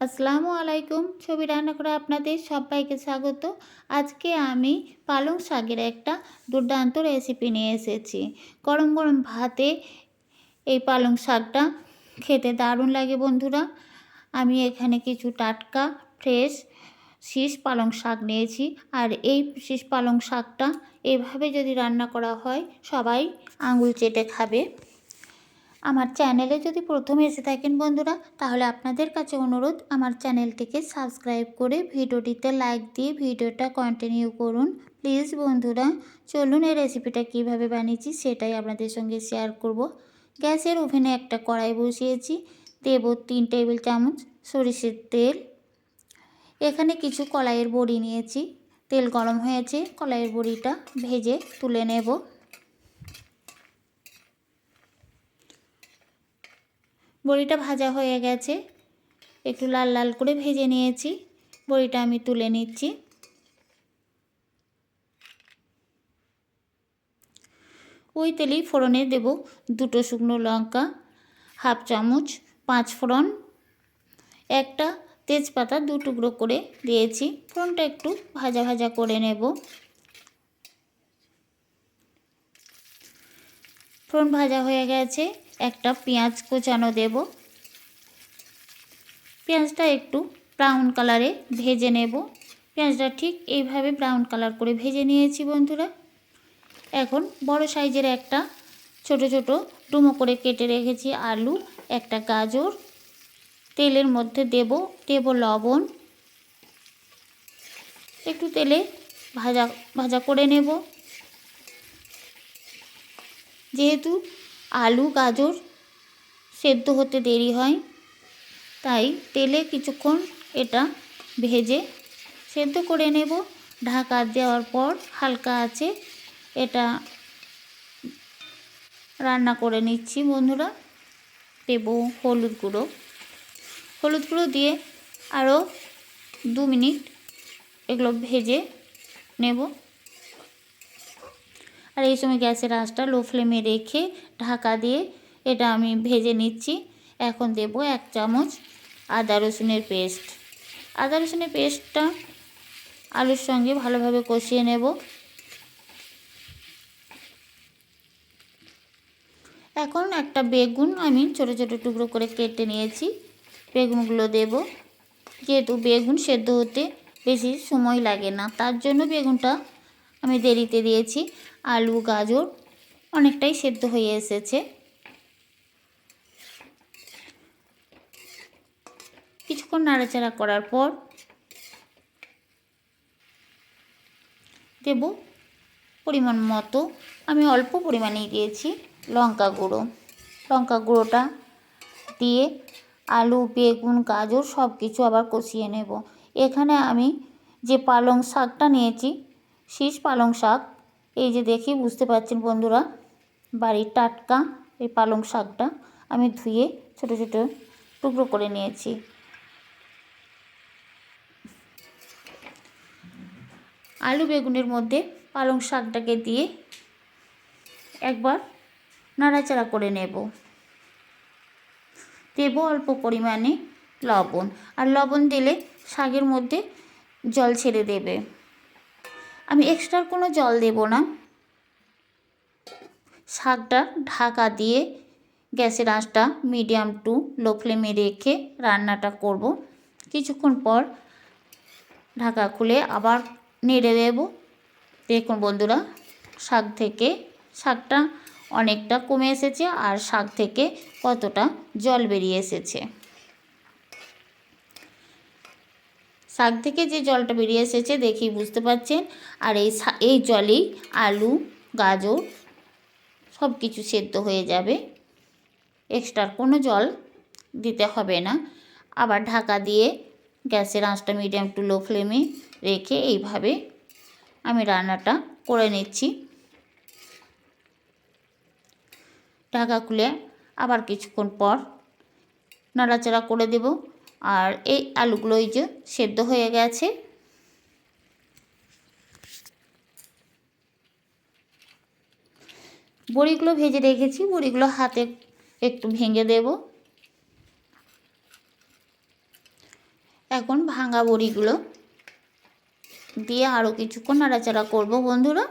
আসসালামু আলাইকুম। ছবি রান্না করে আপনাদের সবাইকে স্বাগত। আজকে আমি পালং শাকের একটা দুর্দান্ত রেসিপি নিয়ে এসেছি। গরম গরম ভাতে এই পালং শাকটা খেতে দারুণ লাগে বন্ধুরা। আমি এখানে কিছু টাটকা ফ্রেশ শীষ পালং শাক নিয়েছি। আর এই শীষ পালং শাকটা এভাবে যদি রান্না করা হয়, সবাই আঙুল চেটে খাবে। আমার চ্যানেলে যদি প্রথম এসে থাকেন বন্ধুরা, তাহলে আপনাদের কাছে অনুরোধ, আমার চ্যানেলটিকে সাবস্ক্রাইব করে ভিডিওটিতে লাইক দিয়ে ভিডিওটা কন্টিনিউ করুন। প্লিজ বন্ধুরা, চলুন এই রেসিপিটা কীভাবে বানিয়েছি সেটাই আপনাদের সঙ্গে শেয়ার করব। গ্যাসের ওভেনে একটা কড়াই বসিয়েছি, দেব তিন টেবিল চামচ সরিষের তেল। এখানে কিছু কলাইয়ের বড়ি নিয়েছি, তেল গরম হয়েছে, কলাইয়ের বড়িটা ভেজে তুলে নেব। বড়িটা ভাজা হয়ে গেছে। একটু লাল লাল করে ভেজে নিয়েছি। বড়িটা আমি তুলে নিচ্ছি। ওই তেলেই ফোড়নে দেব দুটো শুকনো লঙ্কা, হাফ চামচ, পাঁচ ফোড়ন, একটা তেজপাতা দু টুকরো করে দিয়েছি। ফোড়নটা একটু ভাজা ভাজা করে নেব। ফোড়ন ভাজা হয়ে গেছে। একটা পেঁয়াজ কোচানো দেব। পেঁয়াজটা একটু ব্রাউন কালারে ভেজে নেব। পেঁয়াজটা ঠিক এইভাবে ব্রাউন কালার করে ভেজে নিয়েছি বন্ধুরা। এখন বড় সাইজের একটা ছোট ছোট ডুমো করে কেটে রেখেছি আলু, একটা গাজর, তেলের মধ্যে দেব দেব লবণ। একটু তেলে ভাজা ভাজা করে নেব। যেহেতু আলু, গাজর সেদ্ধ হতে দেরি হয়, তাই তেলে কিছুক্ষণ এটা ভেজে সেদ্ধ করে নেব। ঢাকা দেওয়ার পর হালকা আছে এটা রান্না করে নিচ্ছি বন্ধুরা। দেব হলুদ গুঁড়ো। হলুদ গুঁড়ো দিয়ে আরও দু মিনিট এগুলো ভেজে নেব। আর এই সময় গ্যাসের আঁচটা লো ফ্লেমে রেখে ঢাকা দিয়ে এটা আমি ভেজে নিচ্ছি। এখন দেব এক চামচ আদা রসুনের পেস্ট। আদা রসুনের পেস্টটা আলুর সঙ্গে ভালোভাবে কষিয়ে নেব। এখন একটা বেগুন আমি ছোট ছোট টুকরো করে কেটে নিয়েছি। বেগুনগুলো দেব। যেহেতু বেগুন সেদ্ধ হতে বেশি সময় লাগে না, তার জন্য বেগুনটা আমি দেরিতে দিয়েছি। আলু, গাজর অনেকটাই সেদ্ধ হয়ে এসেছে। কিছুক্ষণ নাড়াচাড়া করার পর দেব পরিমাণ মতো। আমি অল্প পরিমাণেই দিয়েছি লঙ্কা গুঁড়ো। লঙ্কা গুঁড়োটা দিয়ে আলু, বেগুন, গাজর সব কিছু আবার কষিয়ে নেব। এখানে আমি যে পালং শাকটা নিয়েছি শীষ পালং শাক। এই যে দেখি বুঝতে পারছেন বন্ধুরা, বাড়ির টাটকা এই পালং শাকটা আমি ধুয়ে ছোট ছোট টুকরো করে নিয়েছি। আলু বেগুনের মধ্যে পালং শাকটাকে দিয়ে একবার নাড়াচাড়া করে নেব। দেব অল্প পরিমাণে লবণ, আর লবণ দিলে শাকের মধ্যে জল ছেড়ে দেবে। আমি এক্সট্রা কোনো জল দেব না। শাকটা ঢাকা দিয়ে গ্যাসের আঁচটা মিডিয়াম টু লো ফ্লেমে রেখে রান্নাটা করব। কিছুক্ষণ পর ঢাকা খুলে আবার নেড়ে দেব। দেখুন বন্ধুরা, শাক থেকে শাকটা অনেকটা কমে এসেছে আর শাক থেকে কতটা জল বেরিয়ে এসেছে। শাক থেকে যে জলটা বেরিয়ে এসেছে দেখেই বুঝতে পারছেন। আর এই এই জলেই আলু, গাজর সব কিছু সেদ্ধ হয়ে যাবে। এক্সট্রা কোনো জল দিতে হবে না। আবার ঢাকা দিয়ে গ্যাসের আঁচটা মিডিয়াম টু লো ফ্লেমে রেখে এইভাবে আমি রান্নাটা করে নিচ্ছি। ঢাকা খুলে আবার কিছুক্ষণ পর নাড়াচাড়া করে দেব। আর এই আলুগুলো এই যে সেদ্ধ হয়ে গেছে। বড়িগুলো ভেজে রেখেছি, বড়িগুলো হাতে একটু ভেঙে দেব। এখন ভাঙা বড়িগুলো দিয়ে আরও কিছুক্ষণ নাড়াচাড়া করব বন্ধুরা।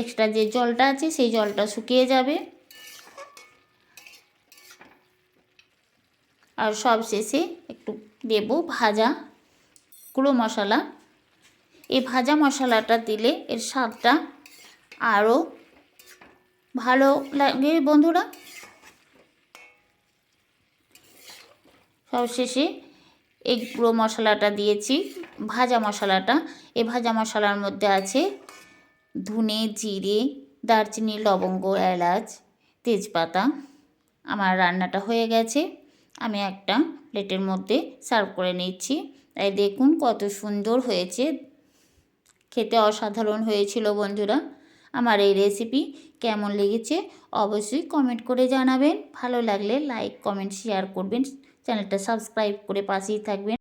এক্সট্রা যে জলটা আছে সেই জলটা শুকিয়ে যাবে। আর সব শেষে একটু দেব ভাজা গুঁড়ো মশলা। এই ভাজা মশলাটা দিলে এর স্বাদটা আরও ভালো লাগে বন্ধুরা। সবশেষে এই গুঁড়ো মশলাটা দিয়েছি, ভাজা মশলাটা। এই ভাজা মশলার মধ্যে আছে ধুনে, জিরে, দারচিনি, লবঙ্গ, এলাচ, তেজপাতা। আমার রান্নাটা হয়ে গেছে। আমি একটা প্লেটের মধ্যে সার্ভ করে নিচ্ছি। তাই দেখুন কত সুন্দর হয়েছে। খেতে অসাধারণ হয়েছিল বন্ধুরা। আমার এই রেসিপি কেমন লেগেছে অবশ্যই কমেন্ট করে জানাবেন। ভালো লাগলে লাইক কমেন্ট শেয়ার করবেন। চ্যানেলটা সাবস্ক্রাইব করে পাশেই থাকবেন।